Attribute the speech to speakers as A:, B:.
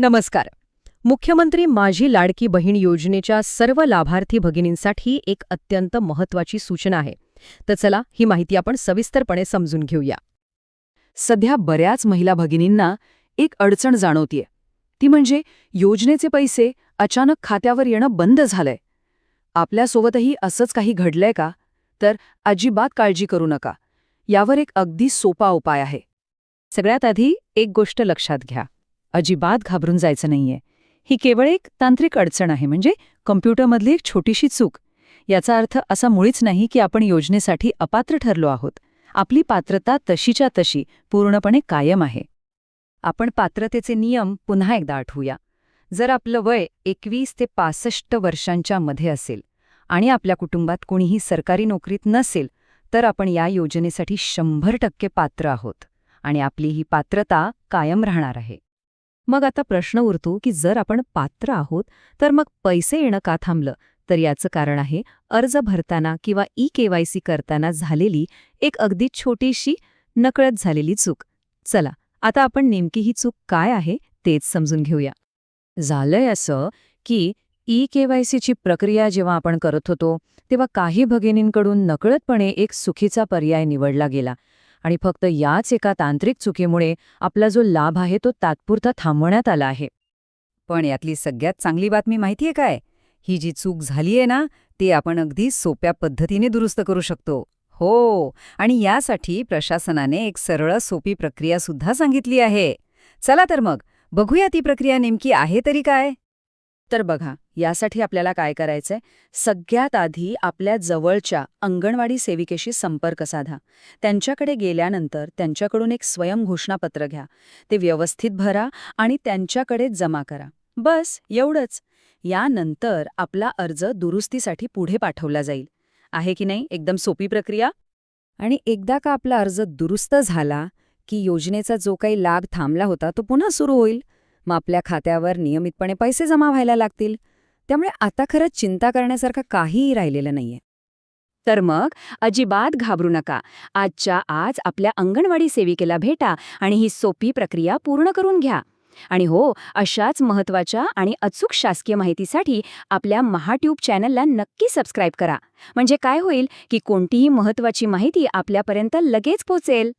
A: नमस्कार. मुख्यमंत्री माझी लाडकी बहीण योजनेच्या सर्व लाभार्थी भगिनींसाठी एक अत्यंत महत्वाची सूचना आहे. तर चला ही माहिती आपण सविस्तरपणे समजून घेऊया.
B: सध्या बऱ्याच महिला भगिनींना एक अडचण जाणवतीये. ती म्हणजे योजनेचे पैसे अचानक खात्यावर येणं बंद झालंय. आपल्यासोबतही असंच काही घडलंय का? तर अजिबात काळजी करू नका. यावर एक अगदी सोपा उपाय आहे.
A: सगळ्यात आधी एक गोष्ट लक्षात घ्या. अजिबात घाबरून जायचं नाहीये. ही केवळ एक तांत्रिक अडचण आहे म्हणजे कम्प्युटरमधली एक छोटीशी चूक. याचा अर्थ असा मुळीच नाही की आपण योजनेसाठी अपात्र ठरलो आहोत. आपली पात्रता तशीच्या तशी पूर्णपणे कायम आहे. आपण पात्रतेचे नियम पुन्हा एकदा आठवूया. जर आपलं वय एकवीस ते पासष्ट वर्षांच्या मध्ये असेल आणि आपल्या कुटुंबात कोणीही सरकारी नोकरीत नसेल तर आपण या योजनेसाठी शंभर टक्के पात्र आहोत आणि आपली ही पात्रता कायम राहणार आहे. मग आता प्रश्न उरतो की जर आपण पात्र आहोत तर मग पैसे येणं का थांबलं? तर याचं कारण आहे अर्ज भरताना किंवा ई केवायसी करताना झालेली एक अगदी छोटीशी नकळत झालेली चूक. चला आता आपण नेमकी ही चूक काय आहे तेच समजून घेऊया. झालंय असं की ई केवायसीची प्रक्रिया जेव्हा आपण करत होतो तेव्हा काही भगिनींकडून नकळतपणे एक सुखीचा पर्याय निवडला गेला. आणि फक्त याच एका तांत्रिक चुकीमुळे आपला जो लाभ आहे तो तात्पुरता थांबवण्यात आला आहे.
C: पण यातली सगळ्यात चांगली बातमी माहितीये काय? ही जी चूक झालीये ना ती आपण अगदी सोप्या पद्धतीने दुरुस्त करू शकतो. हो आणि यासाठी प्रशासनाने एक सरळ सोपी प्रक्रिया सुद्धा सांगितली आहे. चला तर मग बघूया ती प्रक्रिया नेमकी आहे तरी काय?
B: तर बघा यासाठी आपल्याला काय करायचंय? सगळ्यात आधी आपल्या जवळच्या अंगणवाडी सेविकेशी संपर्क साधा. त्यांच्याकडे गेल्यानंतर त्यांच्याकडून एक स्वयं घोषणापत्र घ्या. ते व्यवस्थित भरा आणि त्यांच्याकडे जमा करा. बस एवढंच. यानंतर आपला अर्ज दुरुस्तीसाठी पुढे पाठवला जाईल. आहे की नाही? एकदम सोपी प्रक्रिया?
C: आणि एकदा का आपला अर्ज दुरुस्त झाला की योजनेचा जो काही लाभ थांबला होता तो पुन्हा सुरू होईल? मग आपल्या खात्यावर नियमितपणे पैसे जमा व्हायला लागतील. त्यामुळे आता खरंच चिंता करण्यासारखं काहीही राहिलेलं नाहीये.
B: तर मग अजिबात घाबरू नका. आजच्या आज आपल्या अंगणवाडी सेविकेला भेटा आणि ही सोपी प्रक्रिया पूर्ण करून घ्या. आणि हो अशाच महत्त्वाच्या आणि अचूक शासकीय माहितीसाठी आपल्या महाट्यूब चॅनलला नक्की सबस्क्राईब करा. म्हणजे काय होईल की कोणतीही महत्त्वाची माहिती आपल्यापर्यंत लगेच पोचेल.